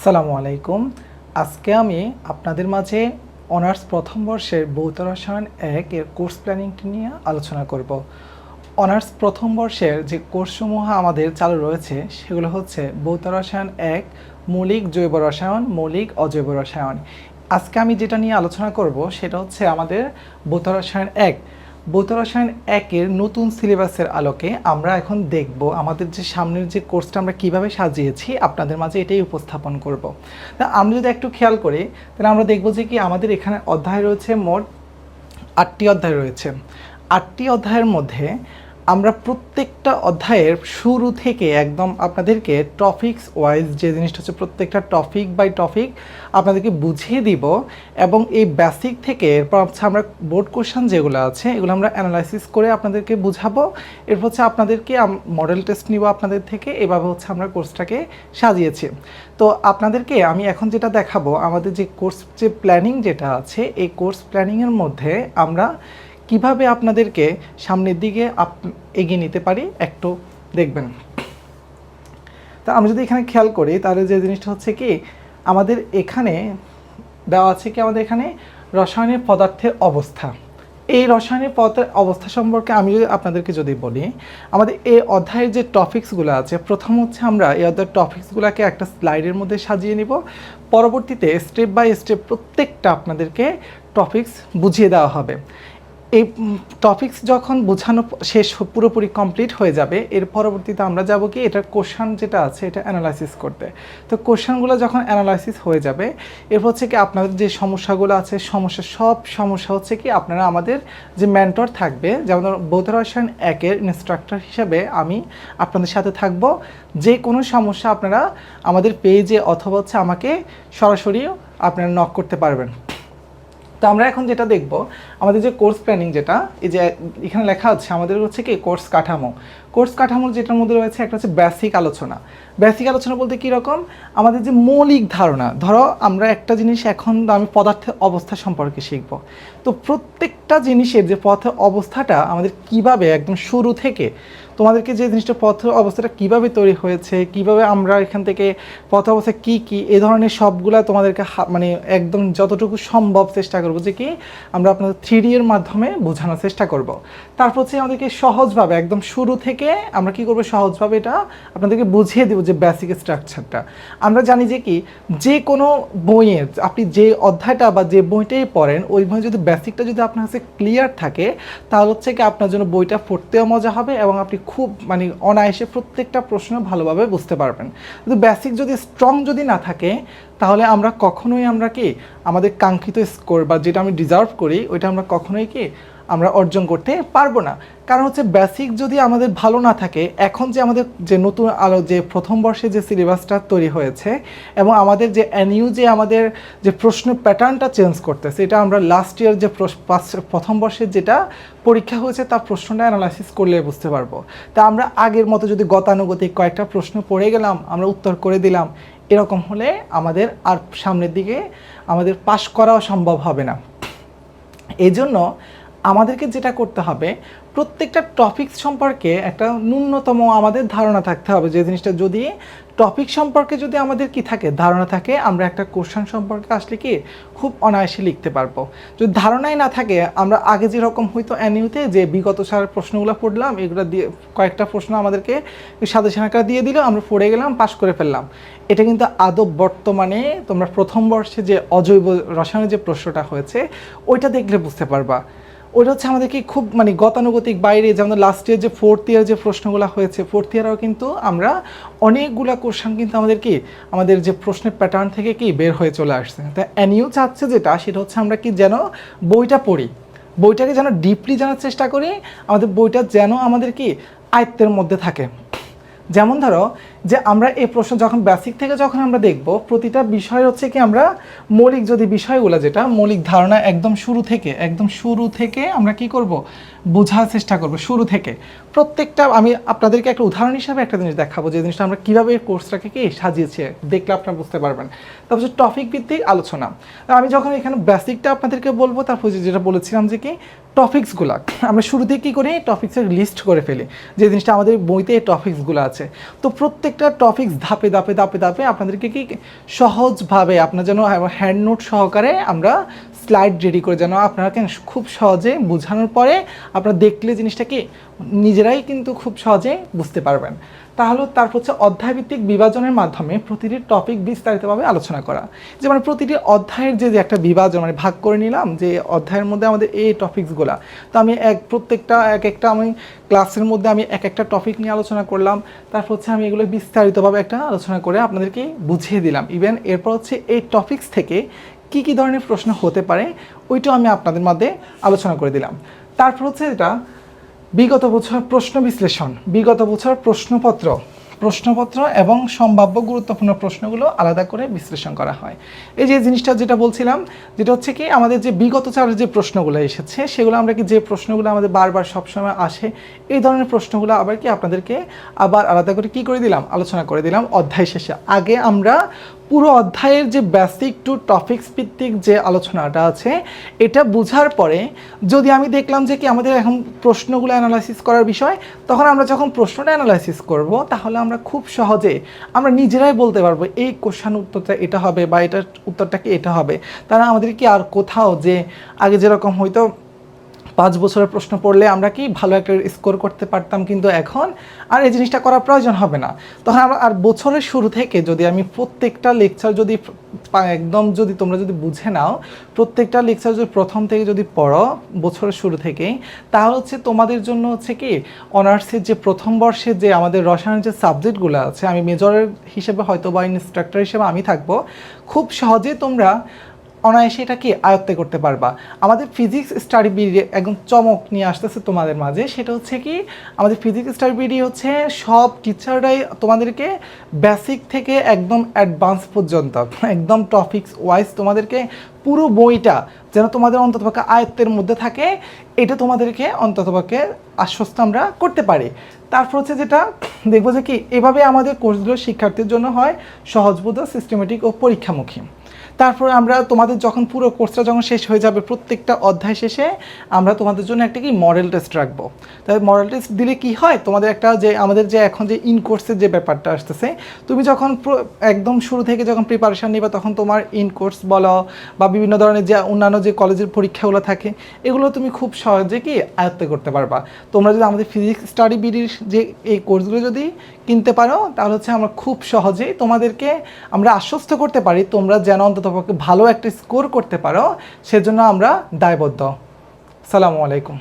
আসসালামু আলাইকুম। আজকে আমি আপনাদের মাঝে অনার্স প্রথম বর্ষের ভৌত রসায়ন এক এর কোর্স প্ল্যানিংটি নিয়ে আলোচনা করব। অনার্স প্রথম বর্ষের যে কোর্সসমূহ আমাদের চালু রয়েছে, সেগুলো হচ্ছে ভৌত রসায়ন এক, মৌলিক জৈব রসায়ন, মৌলিক অজৈব রসায়ন। আজকে আমি যেটা নিয়ে আলোচনা করব, সেটা হচ্ছে আমাদের ভৌত রসায়ন এক। ভৌত রসায়ন একের নতুন সিলেবাসের আলোকে আমরা এখন দেখব আমাদের যে সামনের যে কোর্সটা আমরা কীভাবে সাজিয়েছি, আপনাদের মাঝে এটাই উপস্থাপন করব। তা আমরা যদি একটু খেয়াল করি, তাহলে আমরা দেখব যে কি আমাদের এখানে অধ্যায় রয়েছে মোট আটটি অধ্যায় রয়েছে। আটটি অধ্যায়ের মধ্যে আমরা প্রত্যেকটা অধ্যায়ের শুরু থেকে একদম আপনাদেরকে টপিকস ওয়াইজ যে জিনিসটা হচ্ছে প্রত্যেকটা টপিক বাই টপিক আপনাদেরকে বুঝিয়ে দিব এবং এই বেসিক থেকে এরপর হচ্ছে আমরা বোর্ড কোশ্চেন যেগুলো আছে, এগুলো আমরা অ্যানালাইসিস করে আপনাদেরকে বুঝাবো। এরপর হচ্ছে আপনাদেরকে মডেল টেস্ট নিব আপনাদের থেকে, এভাবে হচ্ছে আমরা কোর্সটাকে সাজিয়েছি। তো আপনাদেরকে আমি এখন যেটা দেখাবো, আমাদের যে কোর্স যে প্ল্যানিং যেটা আছে, এই কোর্স প্ল্যানিংয়ের মধ্যে আমরা কীভাবে আপনাদেরকে সামনের দিকে আপ, এগিয়ে নিতে পারি একটু দেখবেন। তা আমি যদি এখানে খেয়াল করি, তাহলে যে জিনিসটা হচ্ছে কি, আমাদের এখানে দেওয়া আছে কি আমাদের এখানে রসায়নের পদার্থের অবস্থা। এই রসায়নের পদার্থের অবস্থা সম্পর্কে আমি যদি আপনাদেরকে যদি বলি, আমাদের এই অধ্যায়ের যে টপিক্সগুলো আছে, প্রথম হচ্ছে আমরা এই অধ্যায়ের টপিক্সগুলোকে একটা স্লাইডের মধ্যে সাজিয়ে নিব। পরবর্তীতে স্টেপ বাই স্টেপ প্রত্যেকটা আপনাদেরকে টপিক্স বুঝিয়ে দেওয়া হবে। এই টপিকস যখন বোঝানো শেষ পুরোপুরি কমপ্লিট হয়ে যাবে, এর পরবর্তীতে আমরা যাব কি এটার কোশ্চান যেটা আছে, এটা অ্যানালাইসিস করতে। তো কোশ্চানগুলো যখন অ্যানালাইসিস হয়ে যাবে, এরপর হচ্ছে কি আপনাদের যে সমস্যাগুলো আছে, সমস্যা, সব সমস্যা হচ্ছে কি আপনারা আমাদের যে মেন্টর থাকবে, যেমন বৌদ্ধ রসায়ন একের ইনস্ট্রাক্টর হিসেবে আমি আপনাদের সাথে থাকব। যে কোনো সমস্যা আপনারা আমাদের পেজে অথবা হচ্ছে আমাকে সরাসরি আপনারা নক করতে পারবেন। তো আমরা এখন যেটা দেখব, আমাদের যে কোর্স প্ল্যানিং যেটা, এই যে এখানে লেখা আছে, আমাদের হচ্ছে কি কোর্স কাঠামো। কোর্স কাঠামোর যেটার মধ্যে রয়েছে একটা হচ্ছে বেসিক আলোচনা। বেসিক আলোচনা বলতে কী রকম? আমাদের যে মৌলিক ধারণা, ধরো আমরা একটা জিনিস এখন আমি পদার্থের অবস্থা সম্পর্কে শিখব। তো প্রত্যেকটা জিনিসের যে পথের অবস্থাটা আমাদের কীভাবে একদম শুরু থেকে তোমাদেরকে যে জিনিসটা পথ অবস্থাটা কীভাবে তৈরি হয়েছে, কীভাবে আমরা এখান থেকে পথ অবস্থা কী কী, এই ধরনের সবগুলা তোমাদেরকে মানে একদম যতটুকু সম্ভব চেষ্টা করব যে কি আমরা আপনাদের থ্রি এর মাধ্যমে বোঝানোর চেষ্টা করব। তারপর হচ্ছে আমাদেরকে সহজভাবে, একদম শুরু থেকে আমরা কি করব সহজভাবে এটা আপনাদেরকে বুঝিয়ে দেবো যে বেসিক স্ট্রাকচারটা আমরা জানি যে কি যে কোনো বইয়ের আপনি যে অধ্যায়টা বা যে বইটাই পড়েন, ওই বই যদি বেসিকটা যদি আপনার কাছে ক্লিয়ার থাকে, তাহলে হচ্ছে কি আপনার জন্য বইটা পড়তেও মজা হবে এবং আপনি খুব মানে অনায়াসে প্রত্যেকটা প্রশ্ন ভালোভাবে বুঝতে পারবেন। কিন্তু বেসিক যদি স্ট্রং যদি না থাকে, তাহলে আমরা কখনোই আমরা কি আমাদের কাঙ্ক্ষিত স্কোর বা যেটা আমি ডিজার্ভ করি, ওইটা আমরা কখনোই কি আমরা অর্জন করতে পারব না। কারণ হচ্ছে বেসিক যদি আমাদের ভালো না থাকে, এখন যে আমাদের যে নতুন আলো, যে প্রথম বর্ষে যে সিলেবাসটা তৈরি হয়েছে এবং আমাদের যে অ্যানিউ যে আমাদের যে প্রশ্ন প্যাটার্নটা চেঞ্জ করতেছে, এটা আমরা লাস্ট ইয়ার যে প্রথম বর্ষের যেটা পরীক্ষা হয়েছে তার প্রশ্নটা অ্যানালাইসিস করলে বুঝতে পারব। তা আমরা আগের মতো যদি গতানুগতিক কয়েকটা প্রশ্ন পড়ে গেলাম, আমরা উত্তর করে দিলাম, এরকম হলে আমাদের আর সামনের দিকে আমাদের পাশ করাও সম্ভব হবে না। এই জন্য আমাদেরকে যেটা করতে হবে, প্রত্যেকটা টপিক সম্পর্কে একটা ন্যূনতম আমাদের ধারণা থাকতে হবে। যে জিনিসটা যদি টপিক সম্পর্কে যদি আমাদের কি থাকে, ধারণা থাকে, আমরা একটা কোশ্চেন সম্পর্কে আসলে কি খুব অনায়াসে লিখতে পারব। যদি ধারণাই না থাকে, আমরা আগে যেরকম হয়তো অ্যানিউতে যে বিগত সালের প্রশ্নগুলো পড়লাম, এগুলো দিয়ে কয়েকটা প্রশ্ন আমাদেরকে সাজেশন আকারে দিয়ে দিল, আমরা পড়ে গেলাম পাশ করে ফেললাম। এটা কিন্তু আদব বর্তমানে তোমরা প্রথম বর্ষে যে অজৈব রসায়নের যে প্রশ্নটা হয়েছে, ওইটা দেখলে বুঝতে পারবা। ওইটা হচ্ছে আমাদেরকে খুব মানে গতানুগতিক বাইরে, যেমন লাস্ট ইয়ার যে ফোর্থ ইয়ার যে প্রশ্নগুলো হয়েছে ফোর্থ ইয়ারেও কিন্তু আমরা অনেকগুলো কোশ্চেন কিন্তু আমাদের কি আমাদের যে প্রশ্নের প্যাটার্ন থেকে কি বের হয়ে চলে আসছে। তা অ্যানিউ চাচ্ছে যেটা, সেটা হচ্ছে আমরা কি যেন বইটা পড়ি, বইটাকে যেন ডিপলি জানার চেষ্টা করি, আমাদের বইটা যেন আমাদের কি আয়ত্তের মধ্যে থাকে। যেমন ধরো যে আমরা এই প্রশ্ন যখন বেসিক থেকে যখন আমরা দেখব, প্রতিটা বিষয় হচ্ছে কি আমরা মৌলিক যদি বিষয়গুলো যেটা, মৌলিক ধারণা একদম শুরু থেকে, একদম শুরু থেকে আমরা কি করব? বোঝার চেষ্টা করব, শুরু থেকে। প্রত্যেকটা আমি আপনাদেরকে একটা উদাহরণ হিসাবে একটা জিনিস দেখাবো, যে জিনিসটা আমরা কীভাবে এই কোর্সটাকে কি সাজিয়েছি, দেখলে আপনারা বুঝতে পারবেন। তারপর হচ্ছে টপিক ভিত্তিক আলোচনা। আমি যখন এখানে বেসিকটা আপনাদেরকে বলব তারপর যেটা বলেছিলাম যে কি টপিক্সগুলো আমরা শুরুতে কী করি? টপিক্সের লিস্ট করে ফেলি, যে জিনিসটা আমাদের বইতে টপিক্সগুলো আছে। তো প্রত্যেক প্রত্যেকটা টপিক্স ধাপে ধাপে ধাপে ধাপে আপনাদেরকে কি সহজভাবে আপনার যেন হ্যান্ড নোট সহকারে আমরা স্লাইড রেডি করে যেন আপনারা খুব সহজে বোঝানোর পরে আপনারা দেখলে জিনিসটা কি নিজেরাই কিন্তু খুব সহজে বুঝতে পারবেন। তাহলে তারপর হচ্ছে অধ্যায়ভিত্তিক বিভাজনের মাধ্যমে প্রতিটি টপিক বিস্তারিতভাবে আলোচনা করা। যে মানে প্রতিটি অধ্যায়ের যে একটা বিভাজন মানে ভাগ করে নিলাম যে অধ্যায়ের মধ্যে আমাদের এই টপিকসগুলো তো আমি এক প্রত্যেকটা, এক একটা আমি ক্লাসের মধ্যে আমি এক একটা টপিক নিয়ে আলোচনা করলাম। তারপর হচ্ছে আমি এগুলো বিস্তারিতভাবে একটা আলোচনা করে আপনাদেরকে বুঝিয়ে দিলাম। ইভেন এরপর হচ্ছে এই টপিকস থেকে কি কি ধরনের প্রশ্ন হতে পারে, ওইটাও আমি আপনাদের মধ্যে আলোচনা করে দিলাম। তারপর হচ্ছে এটা বিগত বছর প্রশ্ন বিশ্লেষণ, বিগত বছর প্রশ্নপত্র প্রশ্নপত্র এবং সম্ভাব্য গুরুত্বপূর্ণ প্রশ্নগুলো আলাদা করে বিশ্লেষণ করা হয়। এই যে জিনিসটা যেটা বলছিলাম, যেটা হচ্ছে কি আমাদের যে বিগত চারের যে প্রশ্নগুলো এসেছে, সেগুলো আমরা কি যে প্রশ্নগুলো আমাদের বারবার সবসময় আসে, এই ধরনের প্রশ্নগুলো আবার কি আপনাদেরকে আবার আলাদা করে কি করে দিলাম? আলোচনা করে দিলাম অধ্যায় শেষে। আগে আমরা পুরো অধ্যায়ের যে বেসিক টু টপিক্স ভিত্তিক যে আলোচনাটা আছে, এটা বোঝার পরে যদি আমি দেখলাম যে কি আমাদের এখন প্রশ্নগুলো অ্যানালাইসিস করার বিষয়, তখন আমরা যখন প্রশ্নটা অ্যানালাইসিস করব, তাহলে আমরা খুব সহজে আমরা নিজেরাই বলতে পারব এই কোশ্চান উত্তরটা এটা হবে বা এটার উত্তরটা কি এটা হবে। তারা আমাদের কি আর কোথাও যে আগে যেরকম হয়তো পাঁচ বছরের প্রশ্ন পড়লে আমরা কি ভালো একটা স্কোর করতে পারতাম কিন্তু এখন আর এই জিনিসটা করার প্রয়োজন হবে না। তখন আমরা আর বছরের শুরু থেকে যদি আমি প্রত্যেকটা লেকচার যদি একদম যদি তোমরা যদি বুঝে নাও, প্রত্যেকটা লেকচার যদি প্রথম থেকে যদি পড়ো বছরের শুরু থেকেই তাহলে হচ্ছে তোমাদের জন্য হচ্ছে কি অনার্সের যে প্রথম বর্ষে যে আমাদের রসায়নের যে সাবজেক্টগুলো আছে, আমি মেজরের হিসেবে হয়তো বা ইনস্ট্রাক্টর হিসেবে আমি থাকব, খুব সহজে তোমরা অনায়াসে এটা কি আয়ত্তে করতে পারবা? আমাদের ফিজিক্স স্টাডি বিডি একদম চমক নিয়ে আসতেছে তোমাদের মাঝে, সেটা হচ্ছে কি, আমাদের ফিজিক্স স্টাডি বিডি হচ্ছে সব টিচাররাই তোমাদেরকে বেসিক থেকে একদম অ্যাডভান্স পর্যন্ত, একদম টপিক্স ওয়াইজ তোমাদেরকে পুরো বইটা যেন তোমাদের অন্ততপক্ষে আয়ত্তের মধ্যে থাকে, এটা তোমাদেরকে অন্ততপক্ষে আশ্বস্ত আমরা করতে পারি। তারপর হচ্ছে যেটা, দেখব যে কি, এভাবে আমাদের কোর্সগুলো শিক্ষার্থীর জন্য হয় সহজবোধ সিস্টেমেটিক ও পরীক্ষামুখী। তারপর আমরা তোমাদের যখন পুরো কোর্সটা যখন শেষ হয়ে যাবে, প্রত্যেকটা অধ্যায় শেষে আমরা তোমাদের জন্য একটা কি মডেল টেস্ট রাখব। তাই মডেল টেস্ট দিলে কি হয়? তোমাদের একটা যে, আমাদের যে এখন যে ইন কোর্সের যে ব্যাপারটা আসতেছে, তুমি যখন একদম শুরু থেকে যখন প্রিপারেশান নিবা, তখন তোমার ইন কোর্স বলো বা বিভিন্ন ধরনের যে অন্যান্য যে কলেজের পরীক্ষাগুলো থাকে, এগুলো তুমি খুব সহজে কি আয়ত্ত করতে পারবা। তোমরা যদি আমাদের ফিজিক্স স্টাডি বিডির যে এই কোর্সগুলো যদি কিনতে পারো, তাহলে হচ্ছে আমরা খুব সহজেই তোমাদেরকে আমরা আশ্বস্ত করতে পারি, তোমরা যেন অন্ততপক্ষে ভালো একটা স্কোর করতে পারো সেজন্য আমরা দায়বদ্ধ। সালামু আলাইকুম।